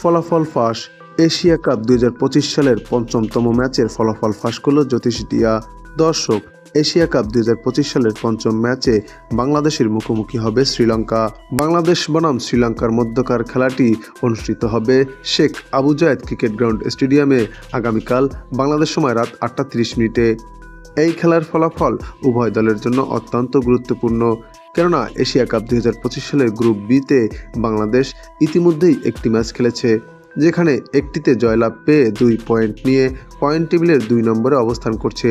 ফলাফল ফাঁস। Asia cup দু হাজার পঁচিশ সালের পঞ্চমতম ম্যাচের ফলাফল ফাঁস করল জ্যোতিষিটিয়া দর্শক, এশিয়া কাপ দু হাজার পঁচিশ সালের পঞ্চম ম্যাচে বাংলাদেশের মুখোমুখি হবে শ্রীলঙ্কা। বাংলাদেশ বনাম শ্রীলঙ্কার মধ্যকার খেলাটি অনুষ্ঠিত হবে Sheikh Abu Zayed cricket ground স্টেডিয়ামে আগামীকাল বাংলাদেশ সময় রাত আটটা তিরিশ মিনিটে। এই খেলার ফলাফল উভয় দলের জন্য অত্যন্ত গুরুত্বপূর্ণ। কেননা এশিয়া কাপ দুই হাজার পঁচিশ সালের গ্রুপ বিতে বাংলাদেশ ইতিমধ্যেই একটি ম্যাচ খেলেছে, যেখানে একটিতে জয়লাভ পেয়ে দুই পয়েন্ট নিয়ে পয়েন্ট টেবিলের দুই নম্বরে অবস্থান করছে।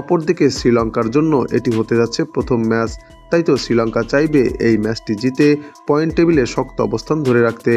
অপরদিকে শ্রীলঙ্কার জন্য এটি হতে যাচ্ছে প্রথম ম্যাচ, তাই তো শ্রীলঙ্কা চাইবে এই ম্যাচটি জিতে পয়েন্ট টেবিলে শক্ত অবস্থান ধরে রাখতে।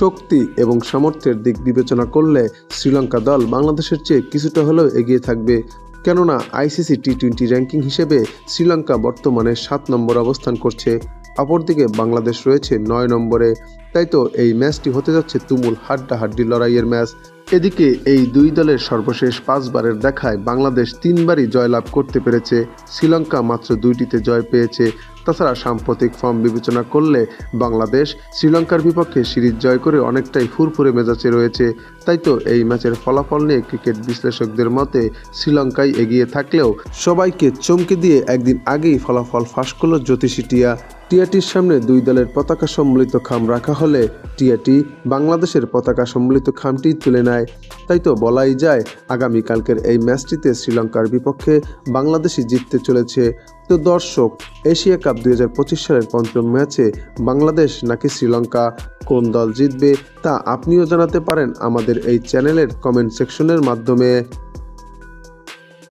শক্তি এবং সামর্থ্যের দিক বিবেচনা করলে শ্রীলঙ্কা দল বাংলাদেশের চেয়ে কিছুটা হলেও এগিয়ে থাকবে। কেননা আইসিসি টি টোয়েন্টি র্যাঙ্কিং হিসেবে শ্রীলঙ্কা বর্তমানে সাত নম্বর অবস্থান করছে। অপরদিকে বাংলাদেশ রয়েছে নয় নম্বরে। তাই তো এই ম্যাচটি হতে যাচ্ছে তুমুল হাড্ডাহাড্ডি লড়াইয়ের ম্যাচ। এদিকে এই দুই দলের সর্বশেষ পাঁচবারের দেখায় বাংলাদেশ তিনবারই জয়লাভ করতে পেরেছে। শ্রীলঙ্কা মাত্র দুইটিতে জয় পেয়েছে। তাছাড়া সাম্প্রতিক ফর্ম বিবেচনা করলে বাংলাদেশ শ্রীলঙ্কার বিপক্ষে সিরিজ জয় করে অনেকটাই ফুরফুরে মেজাজে রয়েছে। তাই তো এই ম্যাচের ফলাফল নিয়ে ক্রিকেট বিশ্লেষকদের মতে শ্রীলঙ্কায় এগিয়ে থাকলেও সবাইকে চমকে দিয়ে একদিন আগেই ফলাফল ফাঁস করল জ্যোতিষী টিয়া। টিয়াটির সামনে দুই দলের পতাকা সম্বলিত খাম রাখা হলে টিয়াটি বাংলাদেশের পতাকা সম্বলিত খামটি তুলে নেয়। তাই তো বলাই যায়, আগামীকালকের এই ম্যাচটিতে শ্রীলঙ্কার বিপক্ষে বাংলাদেশই জিততে চলেছে। তো দর্শক এশিয়া কাপ দুই হাজার পঁচিশ সালের পঞ্চম ম্যাচে বাংলাদেশ নাকি শ্রীলঙ্কা কোন দল জিতবে তা আপনিও জানাতে পারেন আমাদের এই চ্যানেলের কমেন্ট সেকশনের মাধ্যমে।